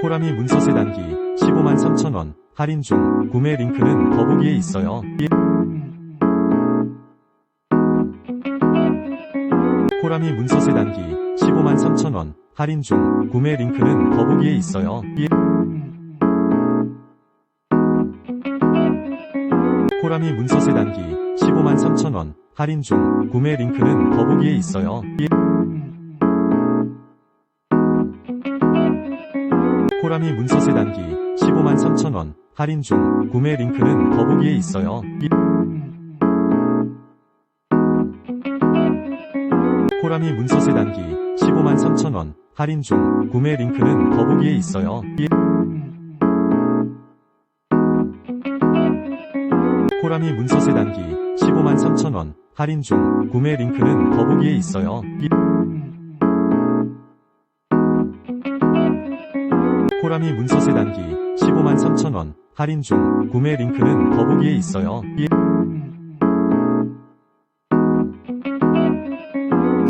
코라미 문서 세 단기 15만 3천원 할인 중 구매 링크는 더보기에 있어요. 코라미 문서 세 단기 15만 3천원 할인 중 구매 링크는 더보기에 있어요. 코라미 문서 세 단기 15만 3천원 할인 중 구매 링크는 더보기에 있어요. 코라미 문서 세 단기 15만 3천원 할인 중 구매 링크는 더보기에 있어요. 코라미 문서 세 단기 15만 3천원 할인 중 구매 링크는 더보기에 있어요. 코라미 문서 세 단기 15만 3천원 할인 중 구매 링크는 더보기에 있어요. 코라미 문서 세 단기 15만 3천원 할인 중 구매 링크는 더보기에 있어요.